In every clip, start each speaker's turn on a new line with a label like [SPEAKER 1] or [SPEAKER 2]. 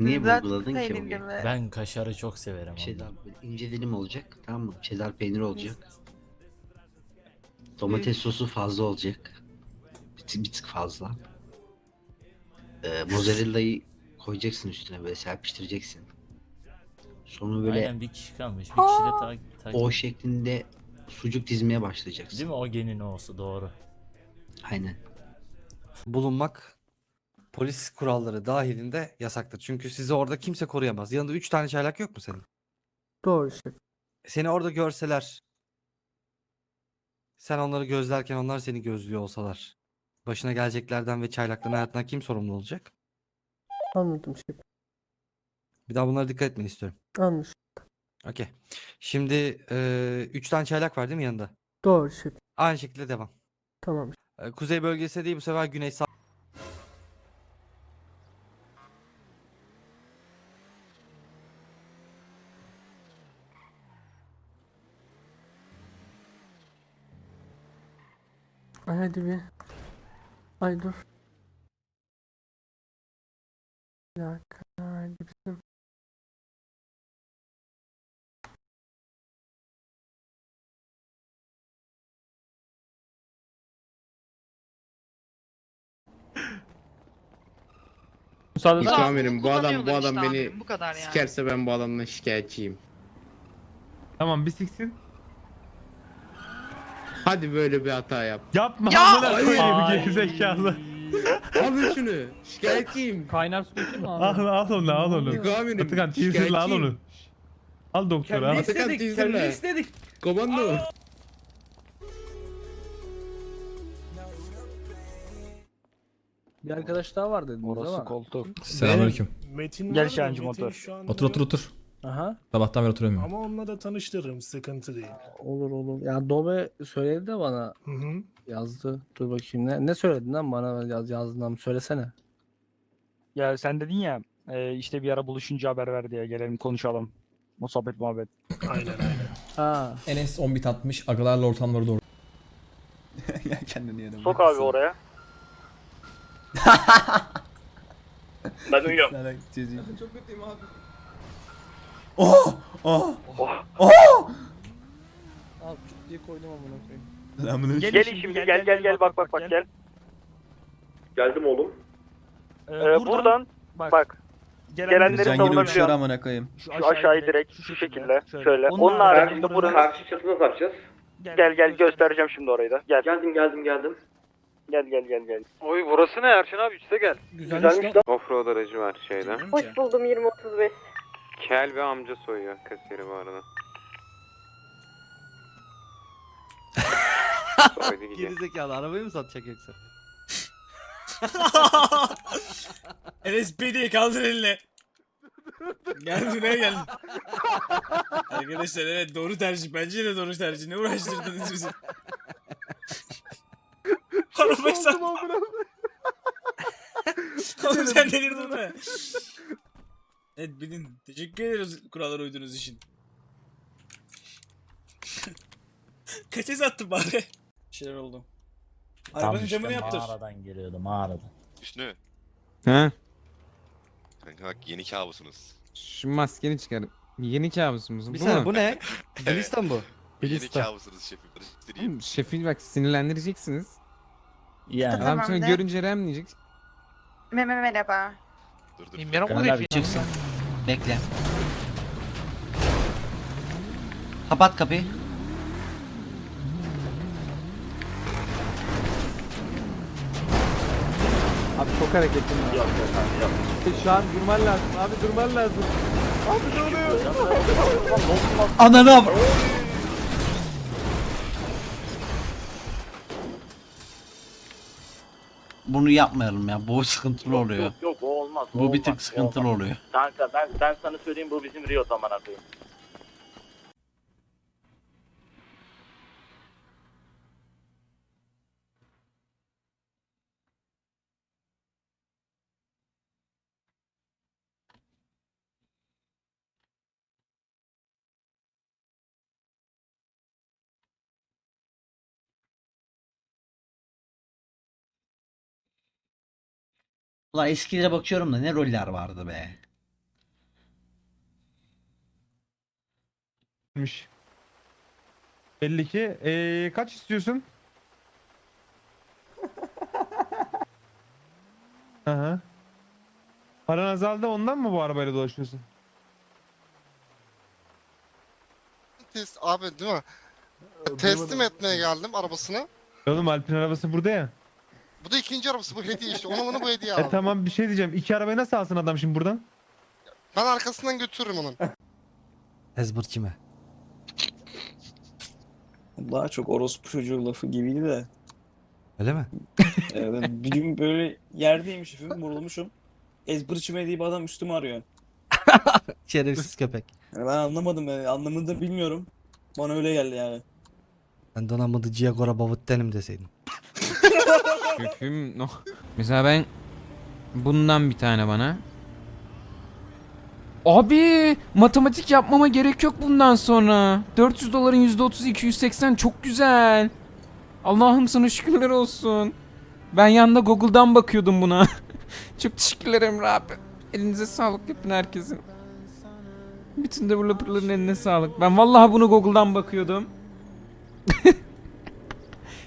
[SPEAKER 1] Niye
[SPEAKER 2] Güzel
[SPEAKER 1] vurguladın ki
[SPEAKER 2] peynirli
[SPEAKER 1] bugün?
[SPEAKER 2] mi?
[SPEAKER 3] Ben kaşarı çok severim. Ondan.
[SPEAKER 1] böyle ince dilim olacak tamam mı? Cheddar peyniri olacak. Domates sosu fazla olacak. Bir tık, bir tık fazla. Ee, mozzarella'yı koyacaksın üstüne böyle serpiştireceksin. Sonra böyle
[SPEAKER 3] Aynen bir kişi kalmış. Bir kişi de takip tak
[SPEAKER 1] o şeklinde sucuk dizmeye başlayacaksın.
[SPEAKER 3] Değil mi? O genin olsu doğru.
[SPEAKER 1] Aynen.
[SPEAKER 4] bulunmak polis kuralları dahilinde yasaktır. Çünkü sizi orada kimse koruyamaz. Yanında 3 tane çaylak yok mu senin?
[SPEAKER 5] Doğru şef.
[SPEAKER 4] Seni orada görseler sen onları gözlerken onlar seni gözlüyor olsalar başına geleceklerden ve çaylakların hayatından kim sorumlu olacak?
[SPEAKER 5] Anladım şef.
[SPEAKER 4] Bir daha bunlara dikkat etmeni istiyorum.
[SPEAKER 5] Anladım.
[SPEAKER 4] Okey. Şimdi 3 tane çaylak var değil mi yanında?
[SPEAKER 5] Doğru şef.
[SPEAKER 4] Aynı şekilde devam.
[SPEAKER 5] Tamam.
[SPEAKER 4] Kuzey bölgesi değil bu sefer güney sağ.
[SPEAKER 5] Ay hadi bir. Ay dur. Bir dakika. Hadi bizim.
[SPEAKER 6] Müsaade eder
[SPEAKER 7] amirim bu adam bu adam beni
[SPEAKER 2] bu kadar yani.
[SPEAKER 7] sikerse ben bu adamdan şikayetçiyim.
[SPEAKER 6] Tamam bir siksin.
[SPEAKER 7] Hadi böyle bir hata yap.
[SPEAKER 6] Yapma
[SPEAKER 2] Ya!
[SPEAKER 6] amına koyayım
[SPEAKER 3] Ay.
[SPEAKER 6] gerizekalı.
[SPEAKER 7] Al şunu. Şikayetçiyim.
[SPEAKER 6] Kaynar su dökeyim mi abi? Al, al onu al onu.
[SPEAKER 7] Yok amirim.
[SPEAKER 6] Atakan teaser'la al onu. Al doktor al.
[SPEAKER 7] Atakan teaserle. Komando.
[SPEAKER 8] Bir arkadaş daha var dediniz
[SPEAKER 9] Orası
[SPEAKER 8] ama.
[SPEAKER 9] koltuk.
[SPEAKER 10] Selamünaleyküm.
[SPEAKER 11] Metin
[SPEAKER 9] Gel
[SPEAKER 11] var da
[SPEAKER 9] Şahancı
[SPEAKER 11] Metin
[SPEAKER 9] motor.
[SPEAKER 11] şu an
[SPEAKER 10] Otur otur otur.
[SPEAKER 8] Aha.
[SPEAKER 10] Sabahtan beri oturuyorum.
[SPEAKER 11] Ama onunla da tanıştırırım sıkıntı değil.
[SPEAKER 8] Olur olur. Ya Dobe söyledi de bana
[SPEAKER 11] Hı hı.
[SPEAKER 8] yazdı. Dur bakayım ne ne söyledin lan bana yaz, yazdığından söylesene.
[SPEAKER 9] Ya sen dedin ya e, işte bir ara buluşunca haber ver diye gelelim konuşalım. O sohbet muhabbet.
[SPEAKER 11] Aynen aynen.
[SPEAKER 8] Ha.
[SPEAKER 10] Enes 10 bit atmış. Agalarla ortamları doğru.
[SPEAKER 9] Sok abi oraya. ben uyuyorum.
[SPEAKER 10] Oh! Oh!
[SPEAKER 8] Al çuk diye koydum amına koyayım.
[SPEAKER 10] Selamünaleyküm.
[SPEAKER 9] Gel, şimdi gel gel gel bak bak bak gel.
[SPEAKER 12] Geldim oğlum.
[SPEAKER 9] Ee, buradan bak, gelenleri savunabiliyor.
[SPEAKER 10] amına koyayım.
[SPEAKER 9] Şu aşağıyı direkt şu şekilde şöyle. Onun haricinde buranın
[SPEAKER 12] Karşı çatı nasıl yapacağız?
[SPEAKER 9] gel gel göstereceğim şimdi orayı da. Gel
[SPEAKER 12] Geldim geldim geldim.
[SPEAKER 9] gel gel gel gel.
[SPEAKER 12] Oy burası ne Erşen abi üste gel.
[SPEAKER 8] Güzelmiş lan.
[SPEAKER 12] Offroad aracı var şeyde.
[SPEAKER 2] Hoş buldum 2035.
[SPEAKER 12] Kel ve amca soyuyor kasiyeri bu arada. Soydu gidiyor.
[SPEAKER 4] Gerizekalı arabayı mı satacak yoksa?
[SPEAKER 3] LSPD kaldır elini. Gel buraya gel. Arkadaşlar evet doğru tercih. Bence de doğru tercih. Ne uğraştırdınız bizi? Arabayı sat. Oğlum sen delirdin mi? Evet bilin. Teşekkür ederiz kurallara uyduğunuz için. Kaça sattın bari? Bir şeyler oldu. Arabanın camını yaptır. Mağaradan geliyordu mağaradan.
[SPEAKER 12] Hüsnü.
[SPEAKER 7] He?
[SPEAKER 12] Kanka bak yeni kabusunuz.
[SPEAKER 7] Şu maskeni çıkar. Yeni kabusumuz
[SPEAKER 4] Bir saniye bu ne? Gülistan bu.
[SPEAKER 12] Yeni kabusunuz şefim. Karıştırayım.
[SPEAKER 7] Şefil bak sinirlendireceksiniz.
[SPEAKER 3] Yani.
[SPEAKER 2] Tamam
[SPEAKER 7] Adam sonra
[SPEAKER 2] de.
[SPEAKER 7] görünce remleyecek.
[SPEAKER 2] Meme merhaba.
[SPEAKER 12] Dur dur.
[SPEAKER 3] Kemal abi çıksın.
[SPEAKER 1] Bekle. Kapat kapıyı.
[SPEAKER 8] Abi çok hareketli. Yok yok yok. Şu an durman lazım. Abi durman lazım. Abi ne oluyor?
[SPEAKER 1] Ananı av- Bunu yapmayalım ya. Bu sıkıntılı oluyor.
[SPEAKER 9] Yok yok olmaz.
[SPEAKER 1] Bu bir
[SPEAKER 9] olmaz,
[SPEAKER 1] tık
[SPEAKER 9] o
[SPEAKER 1] sıkıntılı
[SPEAKER 9] olmaz.
[SPEAKER 1] oluyor.
[SPEAKER 9] Kanka ben ben sana söyleyeyim bu bizim Rio zaman koyayım.
[SPEAKER 1] Ulan eskilere bakıyorum da ne roller vardı be.
[SPEAKER 6] Miş. Belli ki. Ee, kaç istiyorsun? Aha. Paran azaldı ondan mı bu arabayla dolaşıyorsun?
[SPEAKER 12] Test abi değil mi? Ee, Teslim etmeye geldim arabasını.
[SPEAKER 6] Oğlum Alp'in arabası burada ya.
[SPEAKER 12] Bu da ikinci arabası bu hediye işte. Ona bunu bu hediye
[SPEAKER 6] E tamam bir şey diyeceğim. İki arabayı nasıl alsın adam şimdi buradan?
[SPEAKER 12] Ben arkasından götürürüm onun.
[SPEAKER 4] Ezbırçime.
[SPEAKER 3] Daha çok orospu çocuğu lafı gibiydi de.
[SPEAKER 4] Öyle mi?
[SPEAKER 3] Evet, bir gün böyle yerdeyim şefim, vurulmuşum. Ezbırçime diye bir adam üstüme arıyor.
[SPEAKER 4] Şerefsiz köpek.
[SPEAKER 3] Yani ben anlamadım yani, anlamını da bilmiyorum. Bana öyle geldi yani.
[SPEAKER 4] Ben donanmadı Giagora Bavuttenim deseydim.
[SPEAKER 7] Şefim no. Mesela ben bundan bir tane bana. Abi matematik yapmama gerek yok bundan sonra. 400 doların %30'u 280 çok güzel. Allah'ım sana şükürler olsun. Ben yanında Google'dan bakıyordum buna. çok teşekkürler Emre abi. Elinize sağlık yapın herkesin. Bütün developerların eline sağlık. Ben vallahi bunu Google'dan bakıyordum.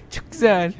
[SPEAKER 7] çok güzel.